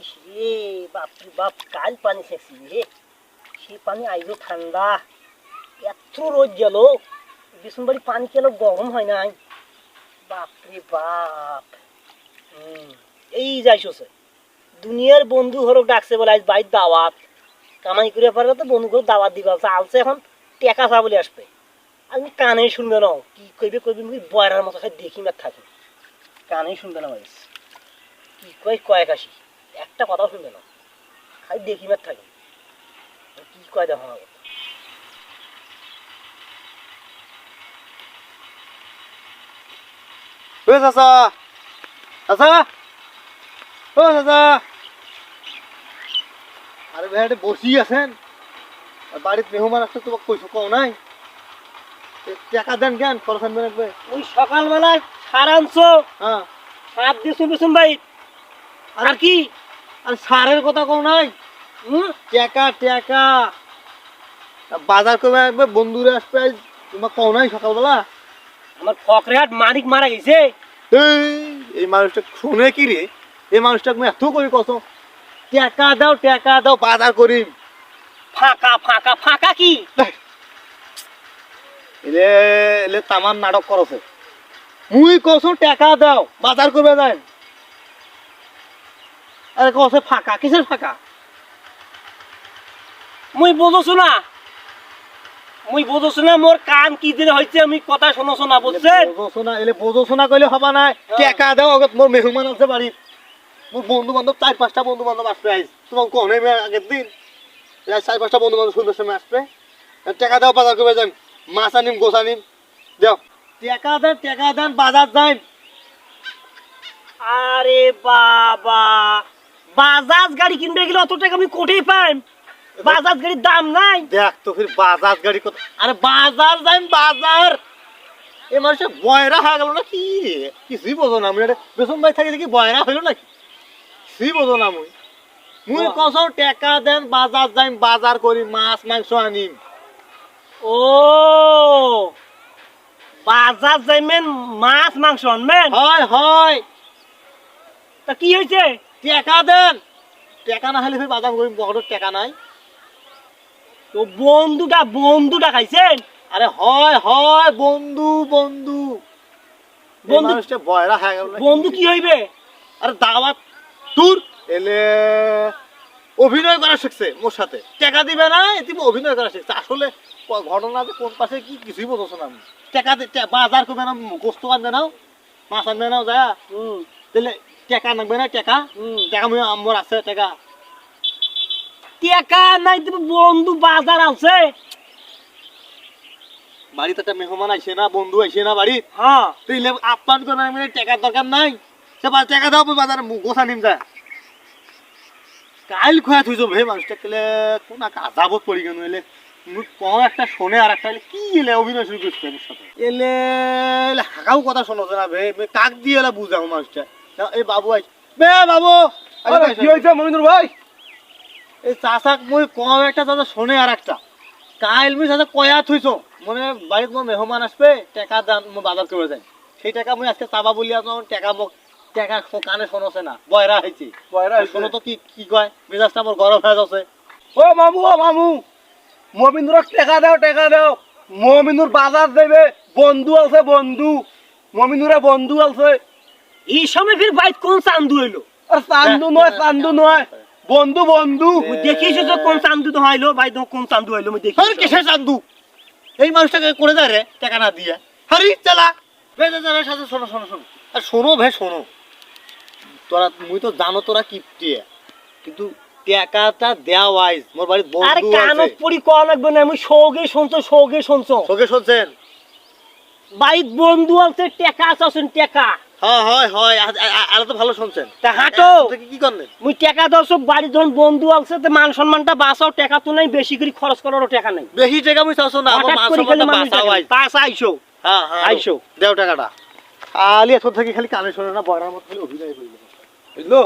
ইস রে বাপ, কাল পানি শেষি রে সে পানি আইলো ঠান্ডা। এত রোদ গেল। বিছুন বাড়ি পানি খেলো গরম হয় নাই? বাপ রে বাপ। এই যাইছছে দুনিয়ার বন্ধু হরক ডাকছে বলে আজ বাইর দাওয়াত। কামাই করে পারবে তো বন্ধু করে দাওয়াত দিবা। আলছে এখন টেকা চা বলে আসবে। আমি কানে শুনবে না। কি কইবে কইবে মুই বয়রার মতো খাই দেখি না থাকি। কানে শুনবে না ভাইস কি কয় কয়েক আসি। একটা কথা শুনবে না। খালি দেখি না থাকি। কি কয় দেখো না ও চাচা চাচা ও চাচা। আরে ভাই এটা বসি আছেন? বাড়িতে মেহমান আসতে তোমাকে কইছো কও নাই? টাকা দেন কেন? খরচ আনবেন একবে ওই সকালবেলায় সার আনছো। হ্যাঁ। সার দিয়েছ বিছুন ভাই। আর কি? আর সারের কথা কও নাই? হুম? টাকা টাকা। বাজার করবে একবে বন্ধুরা আসবে তোমাকে কও নাই সকালবেলা? আমার ফকরেহাট মানিক মারা গেছে। এই এই মানুষটা শুনে কি রে? এই মানুষটা আমি এত করে কত টাকা দাও টাকা দাও বাজার করি। ফাঁকা ফাঁকা ফাঁকা কি? এলে এলে তামান নাটক করছে। মুই কসো টাকা দাও বাজার করবে যাই। আরে কসে ফাঁকা কিসের ফাঁকা? মুই বুঝোছো না। মুই বুঝোছো না মোর কান কি দিলে হয়েছে আমি কথা শোনোছো না বুঝছেন? বোঝো না এলে বোঝো না কইলে হবা নাই টাকা দাও আগত মোর মেহমান আছে বাড়িত মোর বন্ধু বান্ধব চার পাঁচটা বন্ধু বান্ধব আসবে আইস তোমাকে কোনে আগের দিন? চার পাঁচটা বন্ধু বান্ধব সুন্দর সময় আসবে। টাকা দাও বাজার করবে যান। মাছ আনিম গোছ আনিম। দাও। টাকা দেন টাকা দেন বাজার যাই আরে বাবা! বাজাজ গাড়ি কিনতে গেলে অত টাকা আমি কোটেই পাই বাজাজ গাড়ির দাম নাই। দেখ তো ফির বাজার গাড়ি কত আরে বাজার যাই বাজার। এ মানুষের বয়রা হয়ে গেল না কি? রে কিছুই বোঝো না আমি। বেসন ভাই থাকে দেখি বয়রা হইল নাকি? কিছুই বোঝো না মুই মুই। কসম টাকা দেন বাজার যাই বাজার করি মাছ মাংস আনিম। ও বাজার যাইমেন মাছ মাংস আনবেন? হয় হয়। তা কি হয়েছে? টাকা দেন। টাকা না হলে ফির বাজার করি বড় টাকা নাই। তো বন্ধুটা বন্ধুটা খাইছেন? আরে হয় হয় বন্ধু বন্ধু। বন্ধু- বয়রা হয়ে গেল বন্ধু কি হইবে? আরে দাওয়াত তোর। এলে অভিনয় করা শিখছে মোর সাথে। টাকা দিবে না তুমি অভিনয় করা শিখছে। আসলে ঘটনা যে কোন পাশে কি কিছুই বোঝো না আমি। টাকা দি- বাজার করবে না গোস্ত আনবে নাও মাছ আনবে নাও যা। হুম। তাহলে টাকা নাকবে না টাকা টাকা আমার আছে টাকা টাকা নাই তুমি বন্ধু বাজার আছে বাড়িতে একটা মেহমান আইসে না বন্ধু আইসে না বাড়ি হ্যাঁ টাকার দরকার নাই সে টাকা দাও বাজারে গোছা নিম যা কাইল খোয়া থুইছো ভাই মানুষটা কেলে কোন আজাবত পড়ি গেল এলে একটা শোনে আর একটা কি এলে অভিনয় শুরু করছে আমার সাথে এলে কথা শোনো না ভাই ভাই কাক দিয়ে এলে বুঝাও মানুষটা না, এই বাবু আইস বে বাবু! আরে আরে কি হয়েছে মমিন্দুর ভাই? এই চাচাক মুই কম একটা চাচা শোনে আর একটা কাইল মুই চাচা কয়া থুইছো? মনে বাড়িত মোর মেহমান আসবে টাকা মই বাজার করে যাই সেই টাকা মুই আজকে চাবা বলি আছো টাকা মোক টাকা কানে শোনছে না বয়রা বয়রা শোনো তো কি কি কয় মেজাজটা মোর গরম হয়ে যাচ্ছে ও মামু ও মামু! মমিন্দুরক টাকা দাও টাকা দাও। মমিন্দুর বাজার দেবে বন্ধু আছে বন্ধু। মমিন্দুরে বন্ধু আছে। এই সময় ফির বাইক কোন চান্দু হইল? আর চান্দু নয় চান্দু নয়। বন্ধু বন্ধু। দেখিয়েছো তো কোন চান্দু তো হইল? ভাই তো কোন চান্দু হইল আর দেখিয়েছো। কিসের চান্দু? এই মানুষটাকে করে যায় রে টাকা না দিয়ে। হারি চালা। বেজার সাথে শোনো শোনো শোনো। আর শোনো ভাই শোনো। তোরা মুই তো জানো তোরা কিপটিয়ে কিন্তু টাকাটা দেওয়া ওয়াইজ মোর বাড়ির বন্ধু কানত আছে। পড়ি কল লাগবে না? মুই সৌগে শুনছো সৌগে শুনছো। তোকে শুনছেন? বাইক বন্ধু আছে টেকা আছে টেকা। হ্যাঁ হয় হয়। আ- আ- আ- আরও তো ভালো শুনছেন। তা হাঁটো। কি করলেন মুই টাকা দর্শক বাড়ি যখন বন্ধু আছে তো মান সম্মানটা বাঁচাও টাকা তো নাই বেশি করে খরচ করারও টাকা নাই। বেশি টাকা মুই না আমার সম্মানটা বাঁচাও। পাঁচ আইসো। হ্যাঁ হ্যাঁ। দেও টাকাটা। খালি এত থেকে খালি কানে শোনে না বয়রার মতো খালি অভিনয় করি। বুঝলো?